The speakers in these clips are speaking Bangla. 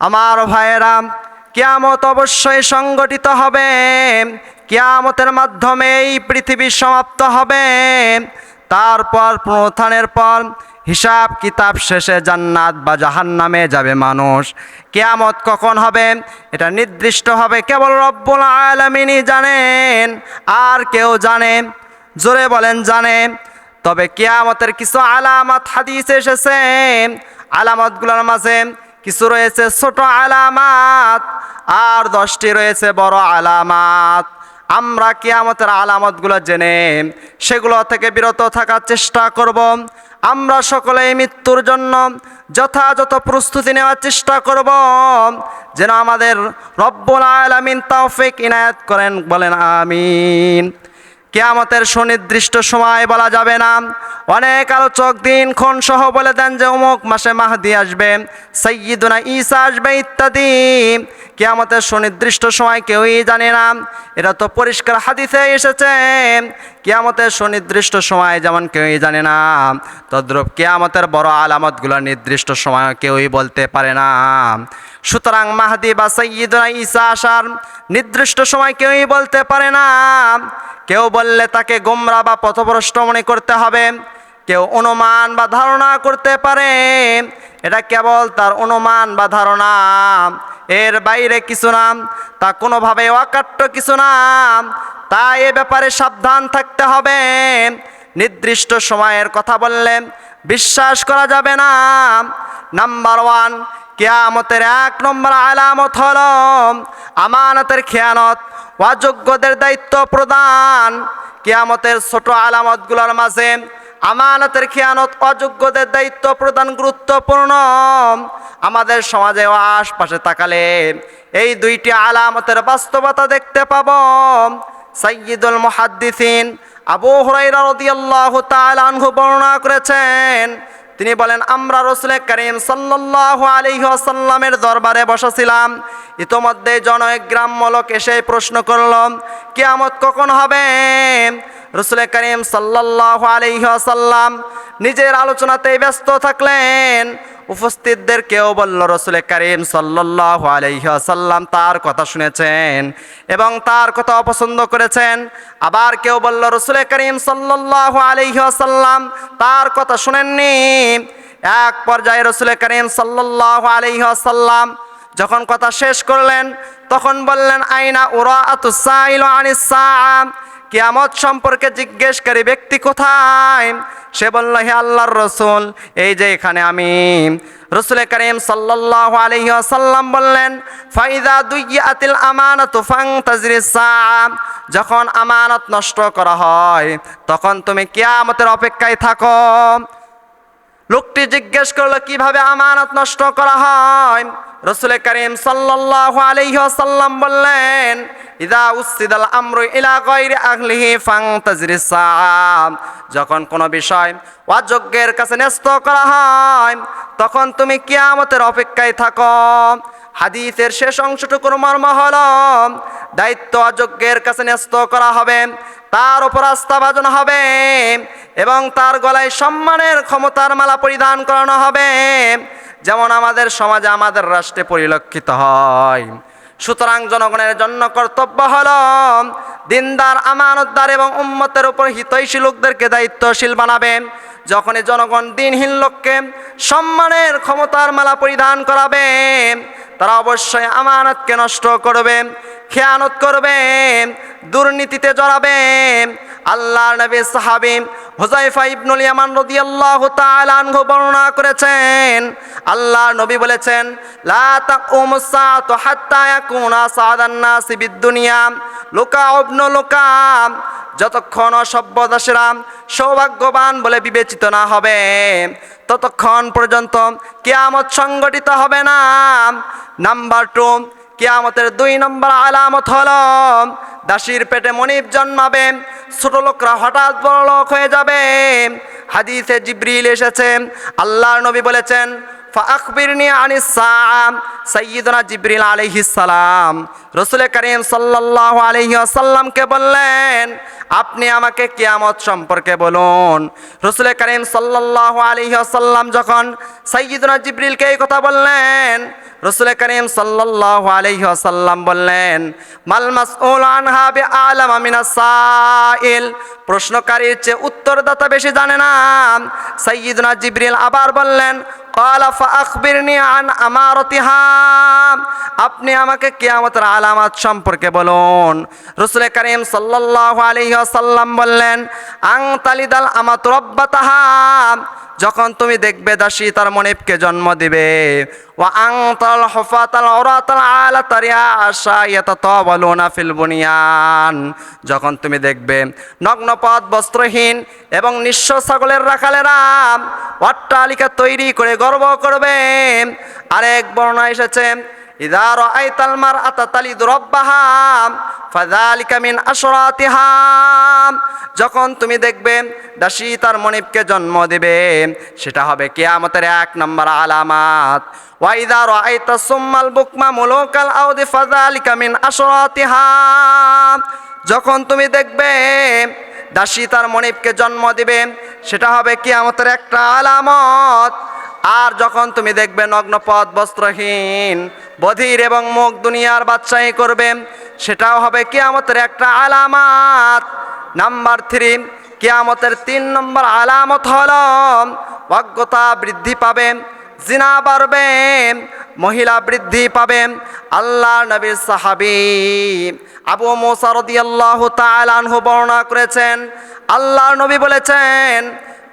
আমার ভাইয়েরা, কিয়ামত অবশ্যই সংগঠিত হবে। কিয়ামতের মাধ্যমে এই পৃথিবী সমাপ্ত হবে। তারপর পুনরুত্থানের পর হিসাব কিতাব শেষে জান্নাত বা জাহান্নামে যাবে মানুষ। কেয়ামত কখন হবে? এটা নির্দিষ্ট হবে। কেবল রব্বুল আলমিনই জানেন, আর কেউ জানে, জোরে বলেন জানে। তবে কেয়ামতের কিছু আলামত হাদিস এসেছে। আলামতগুলোর মাঝে কিছু রয়েছে ছোট আলামাত আর দশটি রয়েছে বড় আলামাত। আমরা কিয়ামতের আলামতগুলো জেনে সেগুলো থেকে বিরত থাকার চেষ্টা করব। আমরা সকলেই মৃত্যুর জন্য যথাযথ প্রস্তুতি নেওয়ার চেষ্টা করব। যেন আমাদের রব্বুল আলামিন তৌফিক ইনায়াত করেন, বলেন আমিন। কেয়ামতের সুনির্দিষ্ট সময় বলা যাবে না। অনেক আলোচক দিনক্ষণ সহ বলে দেন যে অমুক মাসে মাহদি আসবে সৈয়দুনা ঈসা আসবে ইত্যাদি। কেয়ামতের সুনির্দিষ্ট সময় কেউই জানে না। এটা তো পরিষ্কার হাদিসে এসেছে। কেয়ামতের সুনির্দিষ্ট সময় যেমন কেউই জানে না, তদ্রূপ কেয়ামতের বড় আলামতগুলো নির্দিষ্ট সময় কেউই বলতে পারে না। সুতরাং মাহাদি বা সৈয়দুনা ঈসা আসার নির্দিষ্ট সময় কেউই বলতে পারে না। কেউ বললে তাকে গোমরা বা পথভ্রষ্ট মনে করতে হবে। কেউ অনুমান বা ধারণা করতে পারে। এটা কেবল তার অনুমান বা ধারণা। এর বাইরে কিছু না, তা কোনোভাবে অকাট্য কিছু না। তা এ ব্যাপারে সাবধান থাকতে হবে। নির্দিষ্ট সময়ের কথা বললে বিশ্বাস করা যাবে না। নাম্বার ওয়ান কেয়ামতের এক নম্বর আলামত হল আমানতের খেয়ানত, অযোগ্যদের দায়িত্ব প্রদান। কেয়ামতের ছোট আলামতগুলোর মাঝে আমানতের খেয়ানত, অযোগ্যদের দায়িত্ব প্রদান গুরুত্বপূর্ণ। আমাদের সমাজে ও আশপাশে তাকালে এই দুইটি আলামতের বাস্তবতা দেখতে পাব। সাইয়্যিদুল মুহাদ্দিসিন আবু হুরাইরা রাদিয়াল্লাহু তাআলা আনহু বর্ণনা করেছেন তিনি বলেন, আমরা রসুল করিম সাল্লাহ আলিহাসাল্লামের দরবারে বসেছিলাম। ইতোমধ্যে জনক গ্রাম্য লোক এসে প্রশ্ন করল, কেয়ামত কখন হবে? রসুল করিম সাল্লাহ আলিহাসাল্লাম নিজের আলোচনাতেই ব্যস্ত থাকলেন। উপস্থিতদের কেউ বলল, রসুল করিম সাল্লাল্লাহু আলাইহি ওয়াসাল্লাম তার কথা শুনেছেন এবং তার কথা অপছন্দ করেছেন। আবার কেউ বলল, রসুল করিম সাল্লাল্লাহু আলাইহি ওয়াসাল্লাম তার কথা শুনেননি। এক পর্যায়ে রসুল করিম সাল্লাল্লাহু আলাইহি ওয়াসাল্লাম যখন কথা শেষ করলেন, তখন বললেন, আইনা আতুসাইল আনিস কিয়ামত সম্পর্কে জিজ্ঞেসকারী ব্যক্তি কোথায়? সে বলল, হে আল্লাহর রসুল, এই যে এখানে আমি। রসুল করিম সাল্লাল্লাহু আলাইহি ওয়াসাল্লাম বললেন, ফাইদা দুইয়াতিল আমানাতু ফাংতাজরিস সাআ। যখন আমানত নষ্ট করা হয়, তখন তুমি কেয়ামতের অপেক্ষায় থাকো। লোকটি জিজ্ঞেস করল, কীভাবে আমানত নষ্ট করা হয়? রসুল করিম ওয়াসাল্লাম বললেন, ইদা উসিদাল আমরু ইলা গায়রি আহলিহি ফাংতাজরিস সাআ যখন কোনো বিষয় অযোগ্যের কাছে ন্যস্ত করা হয়, তখন তুমি কিয়ামতের অপেক্ষায় থাকো। হাদিসের শেষ অংশটুকুর মর্ম হল, দায়িত্ব অযোগ্যের কাছে ন্যস্ত করা হবে, তার উপর আস্থা বাজানো হবে এবং তার গলায় সম্মানের ক্ষমতার মালা পরিধান করানো হবে। যেমন আমাদের সমাজে আমাদের রাষ্ট্রে পরিলক্ষিত হয়। সুতরাং জনগণের জন্য কর্তব্য হল দিনদার, আমানতদার এবং উম্মতের উপর হিতৈষী লোকদেরকে দায়িত্বশীল বানাবেন। যখনই জনগণ দিনহীন লোককে সম্মানের ক্ষমতার মালা পরিধান করাবে তারা অবশ্যই আমানতকে নষ্ট করবে, খেয়ানত করবে, দুর্নীতিতে জড়াবে। আল্লাহ নবী সাহাবি হুজাইফা ইবনুল ইয়ামান রাদিয়াল্লাহু তাআলা আনহু বর্ণনা করেছেন আল্লাহ নবী বলেছেন, লা তাকুমুস সাআতু হাত্তা ইয়াকুনা সাদান নাসি বিদ-দুনিয়া। লুকা ইবনু লুকা যতক্ষণ অসভ্য দাসেরা সৌভাগ্যবান বলে বিবেচিত না হবে, ততক্ষণ পর্যন্ত কেয়ামত সংগঠিত হবে না। নাম্বার টু কিয়ামতের দুই নম্বর আলামত হল, দাসীর পেটে মনিব জন্মাবে, ছোট লোকরা হঠাৎ বড় লোক হয়ে যাবে। হাদিসে জিব্রিল এসেছে, আল্লাহর নবী বলেছেন আনিস বললেন, আপনি আমাকে কিয়ামত সম্পর্কে বলুন। রাসূল করিম সাল্লাল্লাহু আলাইহি ওয়াসাল্লাম যখন সাইয়্যিদুনা জিবরিলকে এই কথা বললেন রসুল করিম সাল্লাহ আলহ্লাম বললেন মালমাস আনহাবে আলম আমিনা সাইল? প্রশ্নকারীর চেয়ে উত্তরদাতা বেশি জানে না। সৈয়দনা জিবরিল আবার বললেন আপনি আমাকে কেয়ামতের আলামত সম্পর্কে বলুন। রসুল করিম সাল্লাহ আলহ্লাম বললেন আং তালিদাল আমাত রব্বাতাহা। যখন তুমি দেখবে দাসী তার মনিবকে জন্ম দিবে। ও আং তাল হফাতাল ওরাতাল আলা তারিয়া আশা ইয়াতাতাওয়ালুনা ফিল বুনিয়ান। যখন তুমি দেখবে নগ্নপথ বস্ত্রহীন এবং নিঃস্ব ছাগলের রাখালেরা অট্টালিকা তৈরি করে গর্ব করবে। আরেক বর্ণনা এসেছে ইদা রাআইতাল মারআতা তালিদু রাব্বাহা ফাযালিকা মিন আশরাতিহা। যখন তুমি দেখবে দাসী তার মনিবকে জন্ম দেবে, সেটা হবে কেয়ামতের এক নম্বর আলামাত। ওয়াইদা রাআইতা সুম্মাল বুকমা মুলুকাল আউদি ফাযালিকা মিন আশরাতিহা। যখন তুমি দেখবে দাসী তার মনিবকে জন্ম দিবে, সেটা হবে কিয়ামতের একটা আলামত। আর যখন তুমি দেখবে নগ্নপথ বস্ত্রহীন, বধির এবং মুখ দুনিয়ার বাদশাহী করবে, সেটাও হবে কেয়ামতের একটা আলামাত। নাম্বার থ্রি, কেয়ামতের তিন নম্বর আলামত হল, অজ্ঞতা বৃদ্ধি পাবে, জিনা বাড়বে, মহিলা বৃদ্ধি পাবে আল্লাহ নবীর সাহাবি আবু মোসা রদিয়াল্লাহু তাআলাহু বর্ণনা করেছেন। আল্লাহ নবী বলেছেন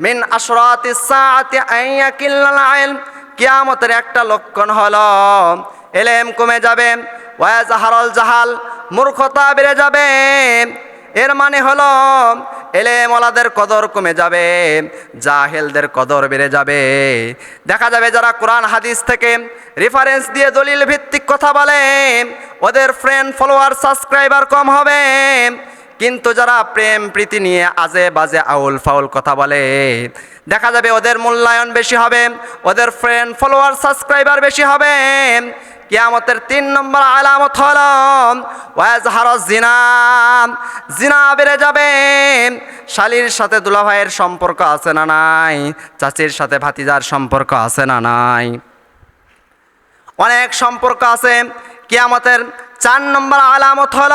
মিন আশরাতি সাআতি আইয়াকিল্লাল ইলম কিয়ামতের একটা লক্ষণ হলো, এলেম কমে যাবে ওয়াজাহারল জাহাল মূর্খতা বেড়ে যাবে। এর মানে হলো, এলেমওয়ালাদের কদর কমে যাবে, জাহেলদের কদর বেড়ে যাবে। দেখা যাবে যারা কোরআন, হাদিস থেকে রেফারেন্স দিয়ে দলিল ভিত্তিক কথা বলে, ওদের ফ্রেন্ড ফলোয়ার সাবস্ক্রাইবার কম হবে। কিন্তু যারা প্রেম, প্রীতি নিয়ে আজে বাজে আউল ফাউল কথা বলে, দেখা যাবে ওদের মূল্যায়ন বেশি হবে, ওদের ফ্রেন্ড ফলোয়ার সাবস্ক্রাইবার বেশি হবে। কিয়ামতের তিন নম্বর আলামত হল, ওয়াজহার জিনা জিনা বেড়ে যাবে। শালির সাথে দুলাভাইয়ের সম্পর্ক আছে না নাই? চাচির সাথে ভাতিজার সম্পর্ক আছে না নাই? অনেক সম্পর্ক আছে কিয়ামতের চার নম্বর আলামত হল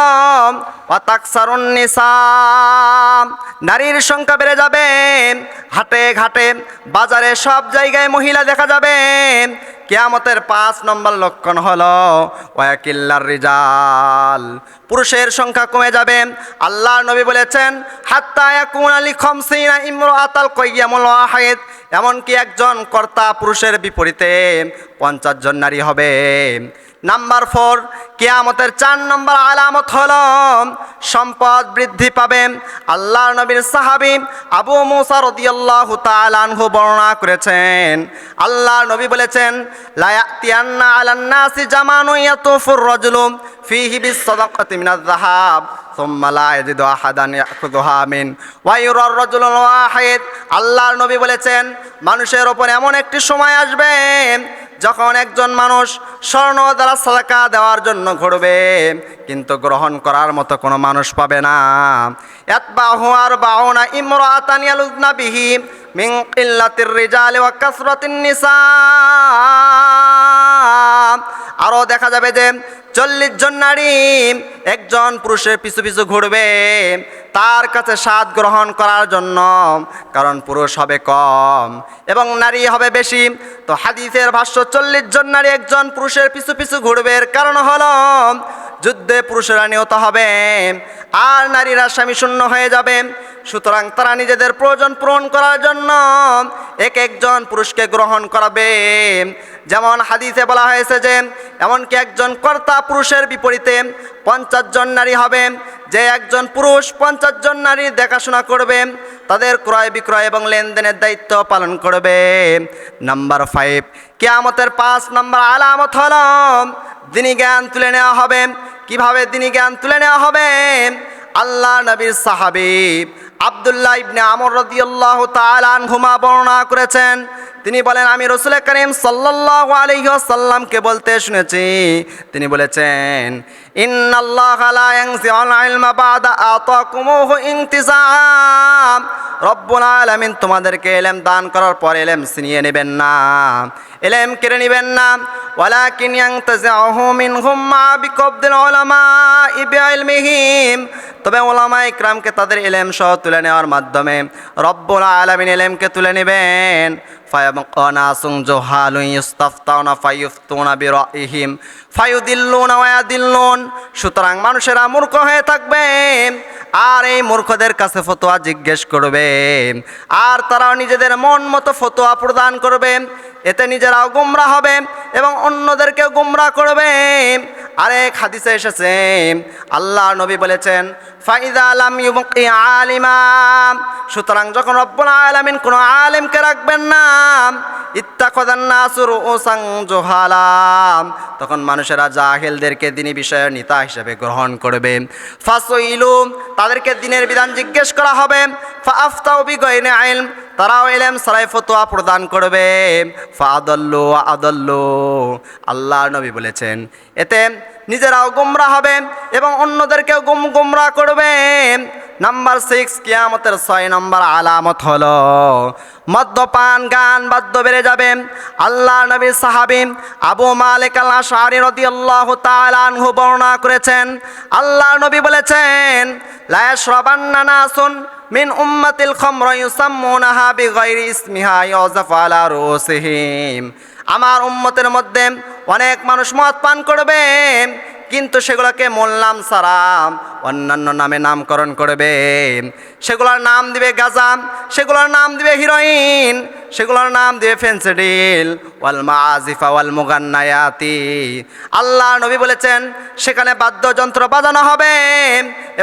নারীর সংখ্যা বেড়ে যাবে হাটে ঘাটে, বাজারে সব জায়গায় মহিলা দেখা যাবে। কেয়ামতের পাঁচ নম্বর লক্ষণ হল, ওয়াকিল্লার রিজাল, পুরুষের সংখ্যা কমে যাবে। আল্লাহ নবী বলেছেন কয়্যামুল ওয়াহিদ, এমনকি একজন কর্তা পুরুষের বিপরীতে পঞ্চাশ জন নারী হবে। নাম্বার ফোর কেয়ামতের চার নম্বর আলামত হল সম্পদ বৃদ্ধি পাবে আল্লাহ নবীর সাহাবি আবু মুসা রদিয়াল্লাহু তাআলাহু বর্ণনা করেছেন আল্লাহ নবী বলেছেন লায়াতিয়ান্না আলান্নাসি জামানু ইয়াতুফুর রাজুলু ফিহি বিসসাদাকাতি মিনাজ যাহাব ثم لا يجد أحدا يأخذها من ويرى الرجل الواحد আল্লাহর নবী বলেছেন মানুষের ওপর এমন একটি সময় আসবে যখন একজন মানুষ স্বর্ণ দ্বারা সালাকা দেওয়ার জন্য ঘুরবে, কিন্তু গ্রহণ করার মতো কোনো মানুষ পাবে না। এত বাহুয়ার বাহনা ইমরাতানিয়ালুজনা বিহি মিং ইল্লাতির রিজাল ওয়া কাসরাতিন নিসা। আরও দেখা যাবে যে চল্লিশ জন নারী একজন পুরুষের পিছু পিছু ঘুরবে। তার কাছে স্বাদ গ্রহণ করার জন্য, কারণ পুরুষ হবে কম এবং নারী হবে বেশি। তো হাদিসের ভাষ্য, চল্লিশ জন নারী একজন পুরুষের পিছু পিছু ঘুরবে এর কারণ হলো, যুদ্ধে পুরুষেরা নিহত হবে আর নারীরা স্বামী শূন্য হয়ে যাবে। সুতরাং তারা নিজেদের প্রয়োজন পূরণ করার জন্য এক একজন পুরুষকে গ্রহণ করাবে। যেমন হাদিসে বলা হয়েছে যে, এমনকি একজন কর্তা পুরুষের বিপরীতে পঞ্চাশ জন নারী হবে। যে একজন পুরুষ পঞ্চাশ জন নারী দেখাশোনা করবে, তাদের ক্রয় বিক্রয় এবং লেনদেনের দায়িত্ব পালন করবে। নাম্বার ফাইভ কেয়ামতের পাঁচ নাম্বার আলামত হল দিনী জ্ঞান তুলে নেওয়া হবে। কীভাবে দিনী জ্ঞান তুলে নেওয়া হবে? আল্লাহ নবীর সাহাবি আবদুল্লাহ ইবনে আমর রদিয়াল্লাহ তাআলা ঘুমা বর্ণনা করেছেন। তিনি বলেন, আমি রসুল করিম সাল্লাহ আলহিহাসাল্লামকে বলতে শুনেছি। তিনি বলেছেন তোমাদেরকে এলেম দান করার পর এলেম ছিনিয়ে নেবেন না। এলেম কেড়ে নেবেন না। ওয়ালাকিন ينتزعه منهم মা بقبض العلماء بعلمهم তবে ওলামা ইকরামকে তাদের এলেম সহ তুলে নেওয়ার মাধ্যমে রব্বুল আলামিন এলেমকে তুলে নেবেন। فيبقى ناس جهال يستفتون فيفتون برأيهم فيضلون ويضلون সুতরাং মানুষেরা মূর্খ হয়ে থাকবে আর এই মূর্খদের কাছে ফতোয়া জিজ্ঞেস করবে আর তারাও নিজেদের মন মতো ফতোয়া প্রদান করবে এতে নিজেরাও গুমরা হবে এবং অন্যদেরকেও গুমরা করবে আরেক হাদিসে এসেছে আল্লাহ নবী বলেছেন, ফাইদা আলাম ইউবকি আলিমা। সুতরাং যখন রব্বুল আলামিন কোনো আলেমকে রাখবেন না ইত্তাকদান নাসুর ওসাং জোহালাম তখন মানুষেরা জাহেলদেরকে দিনী বিষয়ের নেতা হিসেবে গ্রহণ করবে। ফাসইলু, তাদেরকে দিনের বিধান জিজ্ঞেস করা হবে। ফাফতাও বিগয়নে আইল, তারাও এলেম সারাই ফতোয়া প্রদান করবে। ফাদল্লু আদল্লু। আল্লাহ নবী বলেছেন, এতে নিজেরাও গুমরা হবে এবং অন্যদেরকেও গুম গুমরা করবে। নাম্বার সিক্স কিয়ামতের ছয় নম্বর আলামত হলো, মদ্যপান গান বাদ্য বেড়ে যাবে। আল্লাহ নবী সাহাবি আবু মালিক আল্লাহ শাহরি রদি আল্লাহ তালানহু বর্ণনা করেছেন। আল্লাহ নবী বলেছেন লায়াস রবান্না নাসুন মিন উম্মাতিল খমর ইউসাম্মুনাহা বিগাইরি ইসমিহা ইউজাফ আলা রুসিহিম আমার উম্মতের মধ্যে অনেক মানুষ মদ পান করবে কিন্তু সেগুলোকে মোল্লাম সারাম, অন্যান্য নামে নামকরণ করবে। সেগুলোর নাম দিবে গাজাম, সেগুলোর নাম দিবে হিরোইন, সেগুলোর নাম দিবে ফেন্সিডিল, ওয়াল মাজিফা ওয়াল মুগান্নায়াতি। আল্লাহ নবী বলেছেন, সেখানে বাদ্যযন্ত্র বাজানো হবে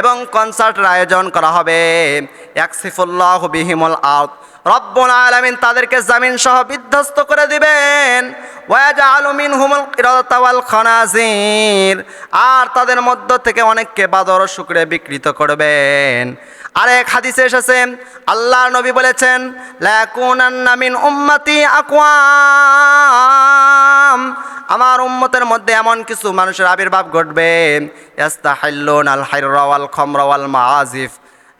এবং কনসার্টের আয়োজন করা হবে। একসিফুল্লাহ বিহিমল আউট রব্বুল আলামিন তাদেরকে জামিন সহ বিধ্বস্ত করে দিবেন। ওয়াজআলু মিনহুমুল কিরাতা ওয়াল খানাজির। আর তাদের মধ্য থেকে অনেককে বাদর শুকরে বিকৃত করবেন। আরেক হাদিসে এসেছে আল্লাহ নবী বলেছেন লাকুনান্না মিন উম্মতি আকওয়াম। আমার উম্মতের মধ্যে এমন কিছু মানুষের আবির্ভাব ঘটবে। ইয়াস্তাহিল্লুন আল হাইরা ওয়াল খামরা মাআজিফ।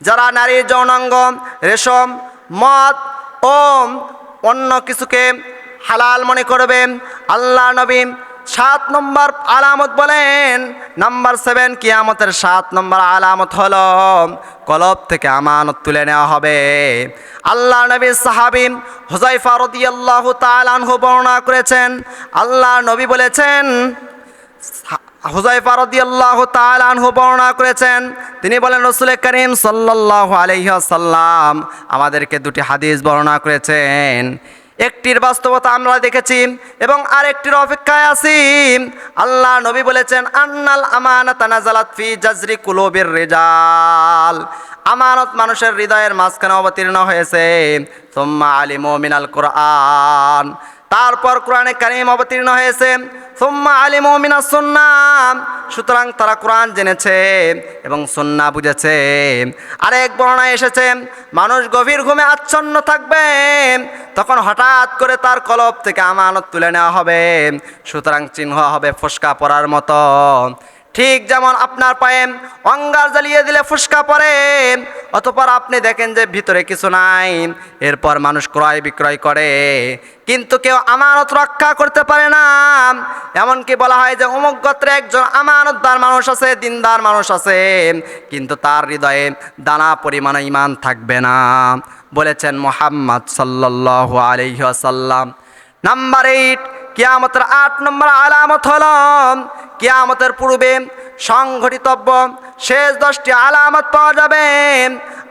যারা নারীর যৌনাঙ্গ, রেশম মদ ও অন্য কিছুকে হালাল মনে করবেন আল্লাহ নবী সাত নম্বর আলামত বলেন, নাম্বার সেভেন কিয়ামতের সাত নম্বর আলামত হলো কলব থেকে আমানত তুলে নেওয়া হবে। আল্লাহ নবী সাহাবি হুজাইফা রদিয়াল্লাহু তাআলাহু বর্ণনা করেছেন। আল্লাহ নবী বলেছেন হুজাইফা রাদিয়াল্লাহু তাআলা আনহু বর্ণনা করেছেন, তিনি বলেন রসুল করিম সাল্লাল্লাহু আলাইহি ওয়াসাল্লাম আমাদেরকে দুটি হাদিস বর্ণনা করেছেন। একটির বাস্তবতা আমরা দেখেছি এবং আরেকটির অপেক্ষায় আছি। আল্লাহ নবী বলেছেন, আন্নাল আমানাত নাজালাত ফি জাজরি কুলুবির রিজাল। আমানত মানুষের হৃদয়ের মাঝখানে অবতীর্ণ হয়েছে। তোম্মা আলিমু মিনাল কোরআন। তারপর কোরআনে কারিম অবতীর্ণ হয়েছে, সোম্মা আলী মিনা সন্না। সুতরাং তারা কোরআন জেনেছে এবং সন্না বুঝেছে। আরেক বর্ণায় এসেছে, মানুষ গভীর ঘুমে আচ্ছন্ন থাকবে, তখন হঠাৎ করে তার কলব থেকে আমানত তুলে নেওয়া হবে। সুতরাং চিহ্ন হবে ফসকা পড়ার মতো। ঠিক যেমন আপনার পায়ে অঙ্গার জ্বালিয়ে দিলে ফুসকা পড়ে, অতপর আপনি দেখেন যে ভিতরে কিছু নাই। এরপর মানুষ ক্রয় বিক্রয় করে। কিন্তু কেউ আমানত রক্ষা করতে পারে না। এমনকি বলা হয় যে অমুক গোত্রে একজন আমানতদার মানুষ আছে, দিনদার মানুষ আছে। কিন্তু তার হৃদয়ে দানা পরিমাণে ইমান থাকবে না। বলেছেন মোহাম্মদ সাল্লাল্লাহু আলাইহি ওয়াসাল্লাম। নাম্বার এইট কিয়ামতের আট নম্বর আলামত হল, কেয়ামতের পূর্বে সংঘটিতব্য শেষ দশটি আলামত পাওয়া যাবে।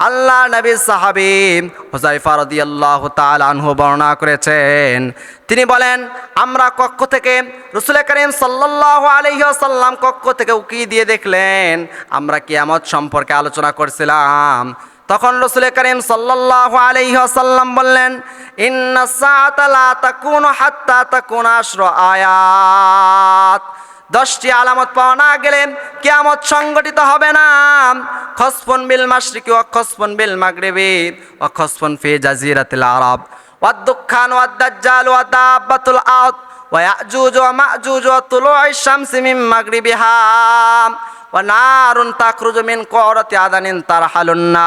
আল্লাহ নবী সাহাবি হুজাইফা তাআলা আনহু বর্ণনা করেছেন। তিনি বলেন, আমরা কক্ষ থেকে রসুল করিম সাল্লাল্লাহু আলাইহি ওয়াসাল্লাম কক্ষ থেকে উকি দিয়ে দেখলেন, আমরা কিয়ামত সম্পর্কে আলোচনা করছিলাম। তখন রসুল করিম সাল্লাল্লাহু আলাইহি ওয়াসাল্লাম বললেন আয়াত। দশটি আলামত পাওয়া না গেলে কিয়ামত সংগঠিত হবে না। খসফুন বিল মাশরিকি ওয়া খসফুন বিল মাগরিবি ওয়া খসফুন ফি জাজিরাতিল আরব। ওয়া দুখান ওয়া দাজ্জাল ওয়া দাব্বাতুল আরদ ওয়া ইয়াজুজ ওয়া মা'জুজ ওয়া তুলু'ই শামসি মিন মাগরিবিহা। নারুন তাকরুজমিন করতে আদানিন তার হালুন্নাস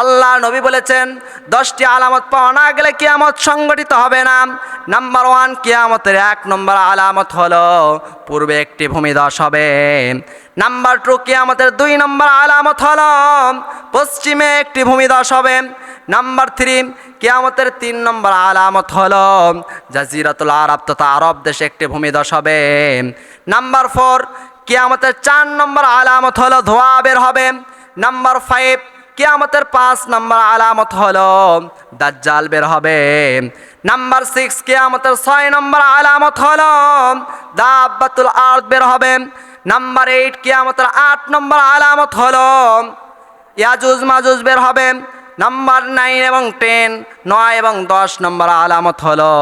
আল্লাহ নবী বলেছেন, দশটি আলামত পাওয়া না গেলে কিয়ামত সংগঠিত হবে না। নাম্বার ওয়ান কিয়ামতের এক নম্বর আলামত হলো পূর্বে একটি ভূমিধস হবে। নাম্বার টু কিয়ামতের দুই নম্বর আলামত হলো, পশ্চিমে একটি ভূমিধস হবে। নাম্বার থ্রি কিয়ামতের তিন নম্বর আলামত হলো, জাজিরাতুল আরব তথা আরব দেশে একটি ভূমিধস হবে। নাম্বার ফোর কিয়ামতের চার নম্বর আলামত হল, ধোয়া বের হবে। নাম্বার ফাইভ কিয়ামতের পাঁচ নম্বর আলামত হলো, দাজ্জাল বের হবে। নাম্বার সিক্স কিয়ামতের ছয় নম্বর আলামত হলো, দাব্বাতুল আর্থ বের হবে। নাম্বার এইট কিয়ামতের আট নম্বর আলামত হলো, ইয়াজুজ মাজুজ বের হবে। নাম্বার নাইন এবং টেন নয় এবং দশ নম্বর আলামত হলো।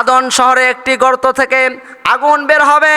আদন শহরে একটি গর্ত থেকে আগুন বের হবে।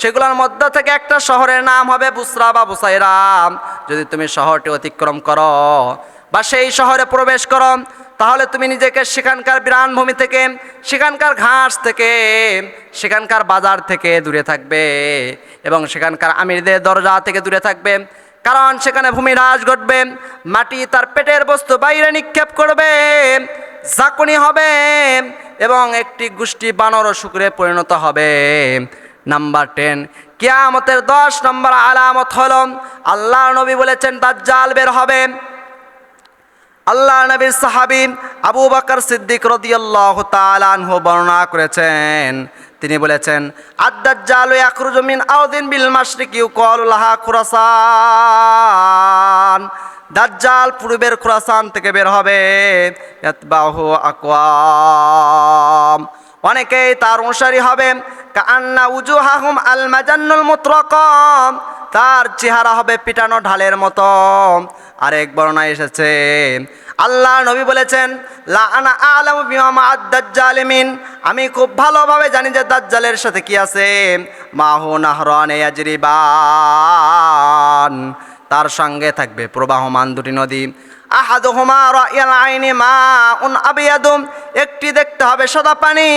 সেগুলোর মধ্য থেকে একটা শহরের নাম হবে বুসরা বা বুসাইরা যদি তুমি শহরটি অতিক্রম করো বা সেই শহরে প্রবেশ করো, তাহলে তুমি নিজেকে সেখানকার বিরানভূমি থেকে, সেখানকার ঘাস থেকে, সেখানকার বাজার থেকে দূরে থাকবে এবং সেখানকার আমিরদের দরজা থেকে দূরে থাকবে। কারণ সেখানে ভূমিরাজ ঘটবে, মাটি তার পেটের বস্তু বাইরে নিক্ষেপ করবে, ঝাঁকুনি হবে এবং একটি গোষ্ঠী বানর শুক্রে পরিণত হবে। নাম্বার টেন কেয়ামতের দশ নম্বর আলামত হল আল্লাহ নবী বলেছেন, দাজ্জাল বের হবে। আল্লাহ নবীর সাহাবি আবু বকর সিদ্দিক রদিয়াল্লাহ তালানহু বর্ণনা করেছেন। তিনি বলেছেন আদাজ্জাল ইয়াখরুজু মিন আউদিন বিল মাশরিকি ইউকালু লাহা খুরাসান। দাজ্জাল পূর্বের খুরাসান থেকে বের হবে। ইয়াতবাহু আকওয়াম। অনেকেই তার অনুসারী হবে কান্না উজুহাহুম আল মাজান্নুল তার চেহারা হবে পিটানো ঢালের মতো। আরেক বর্ণায় এসেছে, আল্লাহ নবী বলেছেন লা আনা আলামু বিমা মা'আদ দাজ্জালিমিন আমি খুব ভালোভাবে জানি যে দাজ্জালের সাথে কি আছে। মাহু নাহরান ইয়াজরিবান তার সঙ্গে থাকবে প্রবাহমান দুটি নদী। আহাদুহুমা রায়াল আইনি মাউন আবিয়াদুম। একটি দেখতে হবে সাদা পানি।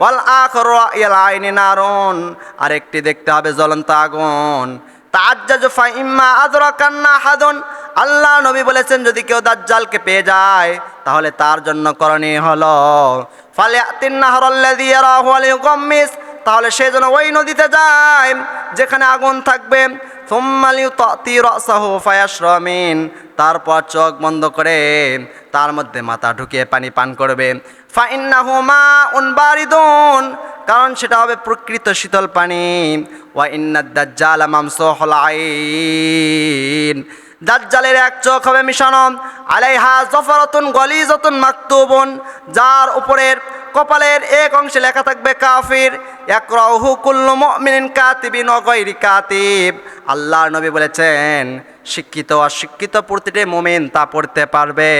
ওয়াল আখর রায়াল আইনি নারুন। আরেকটি দেখতে হবে জ্বলন্ত আগুন। ইম্মা আদরাকান্না হাদুন আল্লাহ নবী বলেছেন, যদি কেউ দাজ্জালকে পেয়ে যায়, তাহলে তার জন্য করণীয় হলো, ফালিয়াতিন নাহরাল্লাযী ইয়ারাহু ওয়াল ইউগাম্মিস তাহলে সে যেন ওই নদীতে যায়, যেখানে আগুন থাকবে। তারপর চোখ বন্ধ করে তার মধ্যে মাথা ঢুকিয়ে পানি পান করবে। কারণ সেটা হবে প্রকৃত শীতল পানি। ওয়া ইন্নাদ দাজ্জাল মামসুহুল আইন। দাজ্জালের এক চোখ হবে মিশানো আলাইহা জফরতুন গলিজতুন মাকতুবুন, যার উপরের কপালের এক অংশে লেখা থাকবে কাফির একরাহু কুল্লু মুমিনিন কাতিবিন গায়রি কাতিব। আল্লাহর নবী বলেছেন, শিক্ষিত অশিক্ষিত প্রতিটি মুমিন তা পড়তে পারবে।